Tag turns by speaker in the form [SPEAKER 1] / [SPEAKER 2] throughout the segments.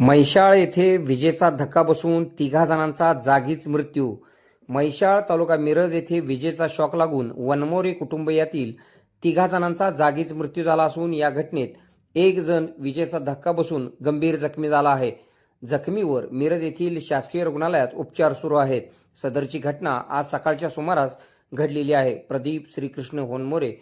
[SPEAKER 1] मैशाळ येथे विजेचा धक्का बसून तिघा जणांचा जागीच मृत्यू. मैशाळ तालुका मिरज येथे विजेचा शॉक लागून वनमोरे कुटुंबियातील तिघा जणांचा जागीच मृत्यू झाला असून या घटनेत एक जण विजेचा धक्का बसून गंभीर जखमी झाला आहे. जखमीवर मिरज येथील शासकीय रुग्णालयात उपचार सुरू आहेत. सदरची घटना आज सकाळच्या सुमारास घडलेली आहे. प्रदीप श्रीकृष्ण होनमोरे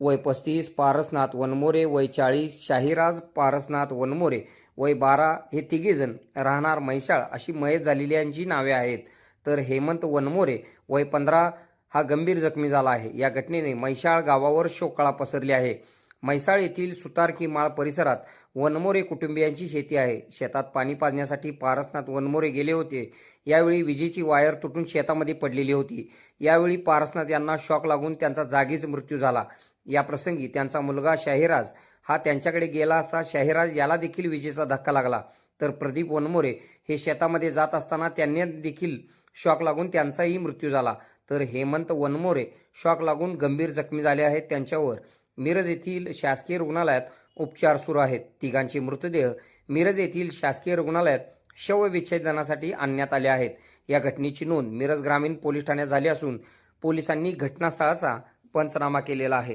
[SPEAKER 1] वय पस्तीस पारसनाथ वनमोरे वय चाळीस शाहिराज पारसनाथ वनमोरे वय बारा हे तिघेजण राहणार म्हैसाळ अशी मयत झालेली यांची नावे आहेत. तर हेमंत वनमोरे वय पंधरा हा गंभीर जखमी झाला आहे. या घटनेने म्हैसाळ गावावर शोकळा पसरली आहे. म्हैसाळ येथील सुतारकी माळ परिसरात वनमोरे कुटुंबियांची शेती आहे. शेतात पाणी पाजण्यासाठी पारसनाथ वनमोरे गेले होते. यावेळी विजेची वायर तुटून शेतामध्ये पडलेली होती. यावेळी पारसनाथ यांना शॉक लागून त्यांचा जागीच मृत्यू झाला. या प्रसंगी त्यांचा मुलगा शाहिराज हा त्यांच्याकडे गेला असता शाहिराज याला देखील विजेचा धक्का लागला. तर प्रदीप वनमोरे हे शेतामध्ये जात असताना त्यांनी देखील शॉक लागून त्यांचाही मृत्यू झाला. तर हेमंत वनमोरे शॉक लागून गंभीर जखमी झाले आहेत. त्यांच्यावर मिरज येथील शासकीय रुग्णालयात उपचार सुरू आहेत. तिघांचे मृतदेह मिरज येथील शासकीय रुग्णालयात शवविच्छेदनासाठी आणण्यात आले आहेत. या घटनेची नोंद मिरज ग्रामीण पोलीस ठाण्यात झाली असून पोलिसांनी घटनास्थळाचा पंचनामा केलेला आहे.